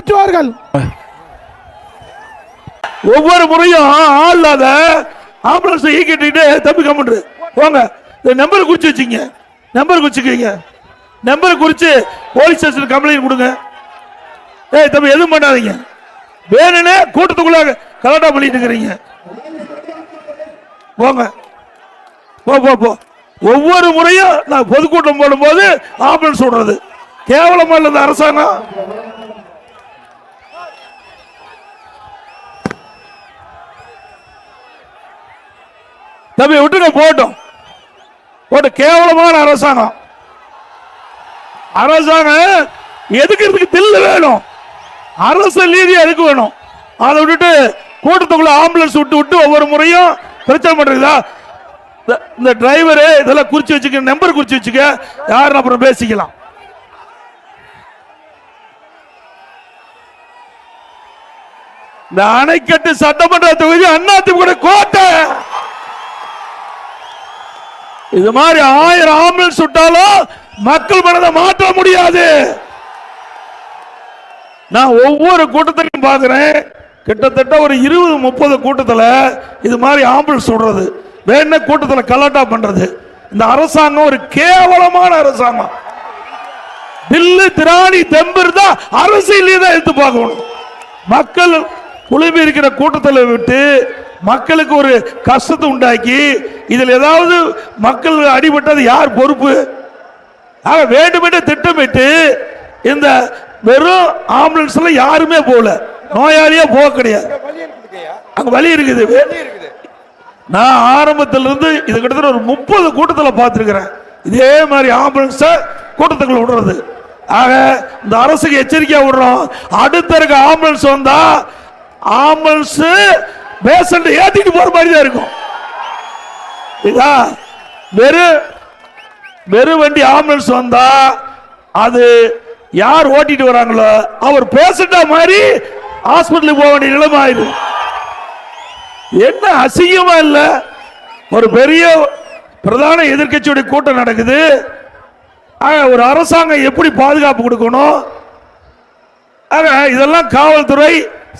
மாற்றுவார்கள் ஒவ்வொரு முறையும் ஆள் இல்லாத ஆம்புலன்ஸ் இயக்கிட்டு தம்பி கம்முன்று போங்க. இந்த நம்பர் குறிச்சு வச்சுங்க நம்பர் குறிச்சுக்கீங்க நம்பர் குறிச்சு போலீஸ் ஸ்டேஷன் கம்ப்ளைண்ட் கொடுங்க. ஏய் தம்பி எதுவும் பண்ணாதீங்க. வேணும்னே கூட்டத்துக்குள்ள கலாட்டா பண்ணிட்டு இருக்கிறீங்க. போங்க. போ போ போ. ஒவ்வொரு முறையும் நான் பொதுக்கூட்டம் போடும்போது ஆம்புலன்ஸ் விடுறது கேவலமா இல்லை இந்த அரசாங்கம். தம்பி விட்டுங்க போட்டோம் போட்டு கேவலமான அரசாங்கம். அரசாங்கம் எதுக்கிறதுக்கு தில்லு வேணும்? அரசு நீதி எதுக்கு வேணும்? அதை விட்டுட்டு கூட்டத்துக்குள்ள ஆம்புலன்ஸ் விட்டு விட்டு ஒவ்வொரு முறையும் பிரச்சனை பண்றீங்களா? இந்த- டிரைவரு இதெல்லாம் குறிச்சு வச்சுக்க நம்பர் குறிச்சு வச்சுக்க யாரும் அப்புறம் பேசிக்கலாம். இந்த அணைக்கட்டு சட்டமன்ற தொகுதி அதிமுக கோட்டை இது மாதிரி ஆயிரம் ஆம்புலன்ஸ் சுட்டாலும் மக்கள் மனதை மாற்ற முடியாது. நான் ஒவ்வொரு கூட்டத்திலையும் பார்க்குறேன். கிட்டத்தட்ட ஒரு இருபது முப்பது கூட்டத்தில் இது மாதிரி ஆம்புலன்ஸ் விடுறது. வேண கூட்டத்தில் கலாட்டா பண்றது? இந்த அரசாங்கம் ஒரு கேவலமான அரசாங்கம். தில்லு திராணி தெம்பு இருந்தா அரசியலே தான் எடுத்து பார்க்கணும். மக்கள் குழுமி இருக்கிற கூட்டத்தில் விட்டு மக்களுக்கு ஒரு கஷ்டத்தை உண்டாக்கி இதில் ஏதாவது மக்கள் அடிபட்டது யார் பொறுப்பு? ஆக வேண்டுமென்றே திட்டமிட்டு இந்த வெறும் ஆம்புலன்ஸ்ல யாருமே போகல. நோயாளியே போக கிடையாது. அங்க வழி இருக்குது. நான் ஆரம்பத்தில் இருந்து இது கிட்டத்தட்ட ஒரு முப்பது கூட்டத்தில் பார்த்துருக்கிறேன். இதே மாதிரி ஆம்புலன்ஸ கூட்டத்துக்குள்ள விடுறது. ஆக இந்த அரசுக்கு எச்சரிக்கையாக விடுறோம். அடுத்த இருக்க ஆம்புலன்ஸ் வந்தா ஆம்புலன்ஸு பேஷண்ட் ஏத்திட்டு போற மாதிரி தான் இருக்கும். இதா வெறும் வெறும் வண்டி ஆம்புலன்ஸ் வந்தா அது யார் ஓட்டிட்டு வராங்களோ அவர் பேஷண்டா மாதிரி ஹாஸ்பிட்டலுக்கு போக வேண்டிய நிலைமை ஆயிடும் என்ன அசிங்கமா இல்ல? ஒரு பெரிய பிரதான எதிர்க்கட்சியுடைய கூட்டம் நடக்குது. ஒரு அரசாங்கம் எப்படி பாதுகாப்பு கொடுக்கணும்? ஆக இதெல்லாம் காவல்துறை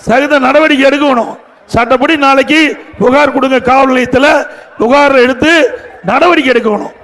சகித நடவடிக்கை எடுக்கணும். சட்டப்படி நாளைக்கு புகார் கொடுங்க காவல் நிலையத்தில் புகார் எடுத்து நடவடிக்கை எடுக்கணும்.